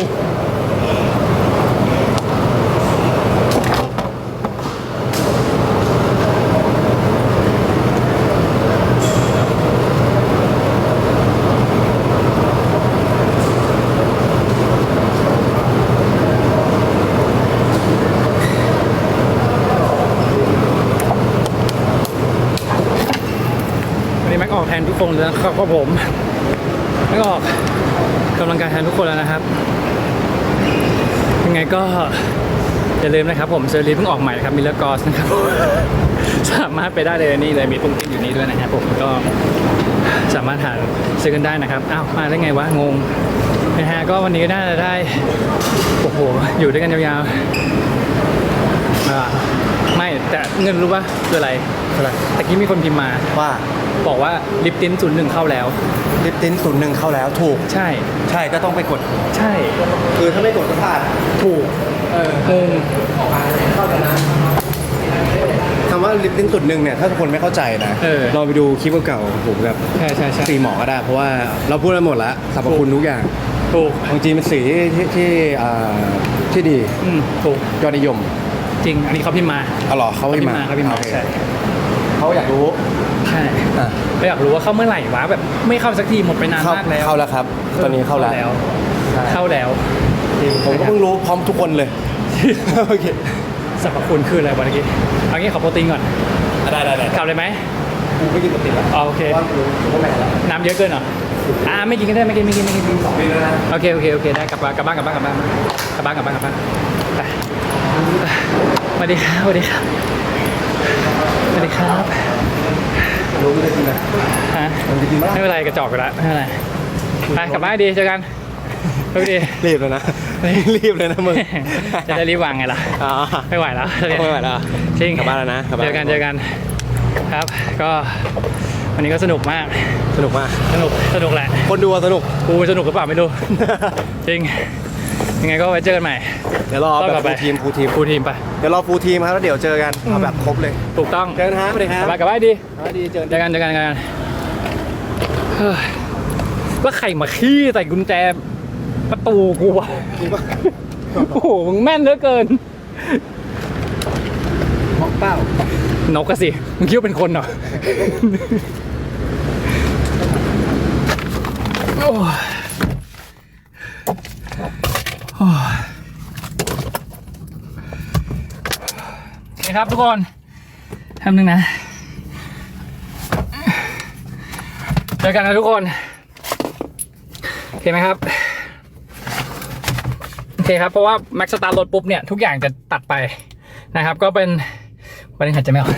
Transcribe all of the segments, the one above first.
ไม่ใกล้เกินวันนี้แม็กออกแทนทุกคนเลยนะครับก็ผมแม็กออกกำลังกายแทนทุกคนแล้วนะครับ ยังไงก็อย่าลืมนะครับผมเซอร์ลีเพิ่งออกใหม่นะครับมิลเลอร์กอสนะครับ สามารถไปได้เลยนี่เลยมีปุ่มติดอยู่นี่ด้วยนะครับผมก็สามารถหาซื้อกันได้นะครับอ้าวมาได้ไงวะงงนะฮะก็วันนี้ก็น่าจะได้โอ้โหอยู่ด้วยกันยาวๆอ่า ไม่แต่เงินรู้ป่ะคืออะไรอะไรตะกี้มีคนพิมพ์มา ว่าบอกว่าลิปติ้นศูนย์หนึ่งเข้าแล้ว ลิปติ้นศูนย์หนึ่งเข้าแล้วถูก ใช่ใช่ก็ต้องไปกด ใช่คือถ้าไม่กดก็พลาดถูกเอองงคำว่าลิปติ้นศูนย์หนึ่งเนี่ยถ้าทุกคนไม่เข้าใจนะเออ เราไปดูคลิปเก่าๆของผมกับใช่ใช่ใช่สีหมอก็ได้ เพราะว่าเราพูดไปหมดแล้วสรรพคุณทุกอย่างถูกบางจีนเป็นสีที่ที่อ่าที่ดีอืมถูกยอดนิยม จริง อันนี้เขาพิมพ์มาเอาเหรอเขาให้มาเขาพิมพ์มาโอเค ใช่เขาอยากรู้ใช่อะเราอยากรู้ว่าเข้าเมื่อไหร่วะแบบไม่เข้าสักทีหมดไปนานเข้ามากแล้วเข้าแล้วครับ ตอนนี้เข้าแล้ว ใช่เข้าแล้วผมก็เพิ่งรู้พร้อมทุกคนเลย โอเคสรรพคุณคืออะไรวะเมื่อกี้เอางี้ขอโปรตีนก่อนได้ได้ได้กลับเลยไหมกูไม่กินปกติแล้วอ๋อโอเคเพราะว่ากูกูแม่แล้วน้ำเยอะเกินเหรอ อ่าไม่กินก็ได้ไม่กินไม่กินไม่กินสองปีแล้วนะโอเคโอเคโอเคได้กลับบ้านกลับบ้านกลับบ้านกลับบ้านกลับบ้านกลับบ้านกลับบ้านไปสวัสดีครับสวัสดีครับสวัสดีครับรู้ไม่ได้กินนะฮะมันจะกินมั้ยไม่เป็นไรกระจอกไปแล้วไม่เป็นไรไปกลับบ้านดีเจอกันไปดีรีบเลยนะรีบเลยนะมึงจะได้รีบวางไงล่ะอ๋อไม่ไหวแล้วไม่ไหวแล้วจริงกลับบ้านแล้วนะกลับบ้านเจอกันเจอกันครับก็ วันนี้ก็สนุกมาก สนุกมาก สนุก สนุกแหละ คนดูอะสนุก กูสนุกหรือเปล่าไม่รู้ จริง ยังไงก็ไว้เจอกันใหม่ เดี๋ยวรอรอบแบต่บอไปฟูลทีมฟูลทีมฟูลทีมไป เดี๋ยวรอฟูลทีมครับแล้วเดี๋ยวเจอกันเอาแบบครบเลย ถูกต้อง เจอกันฮะสวัสดีคกรัลับบบ้านกลับบ้านดีสวัสดี เจอเจอกัน เจอกันเจอกันเฮ้ยแล้วใครมาขี้ใส่กุญแจประตูกูวะจริงปะโอ้โหมึงแม่นเหลือเกินมอกเป้า นกกะสิ มึงคิดว่าเป็นคนเหรอโอ้ยโอ้ยคครับทุกคนทำหนึ่งนะ เจอกันนะทุกคน โอเคไหมครับ โอเคครับ เพราะว่าแม็กสตาร์รถปุ๊บเนี่ย ทุกอย่างจะตัดไปนะครับ ก็เป็น ประเด็นหายใจไม่ออก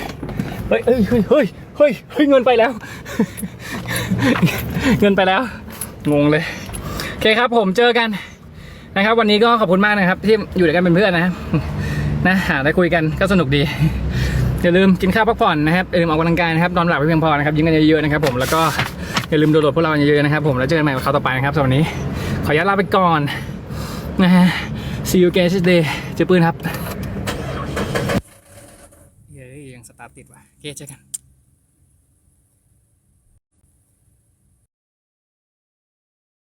เฮ้ยเฮ้ยเฮ้ยเฮ้ยเฮ้ยเฮ้ยเงินไปแล้ว เงินไปแล้ว งงเลยโอเคครับผมเจอกันนะครับ วันนี้ก็ขอบคุณมากนะครับ ที่อยู่ด้วยกันเป็นเพื่อนนะนะหาได้คุยกันก็สนุกดีอย่าลืมกินข้าวพักผ่อนนะครับอย่าลืมออกกำลังกายนะครับนอนหลับให้เพียงพอนะครับยิงกันเยอะๆนะครับผมแล้วก็อย่าลืมโดดๆพวกเราเยอะๆนะครับผมแล้วเจอกันใหม่คราวต่อไปนะครับสำหรับวันนี้ ขออนุญาตลาไปก่อนนะฮะ see you again today เจอปืนครับ ฮ้ยยังสตาร์ทติดว่ะโอเคเจอกัน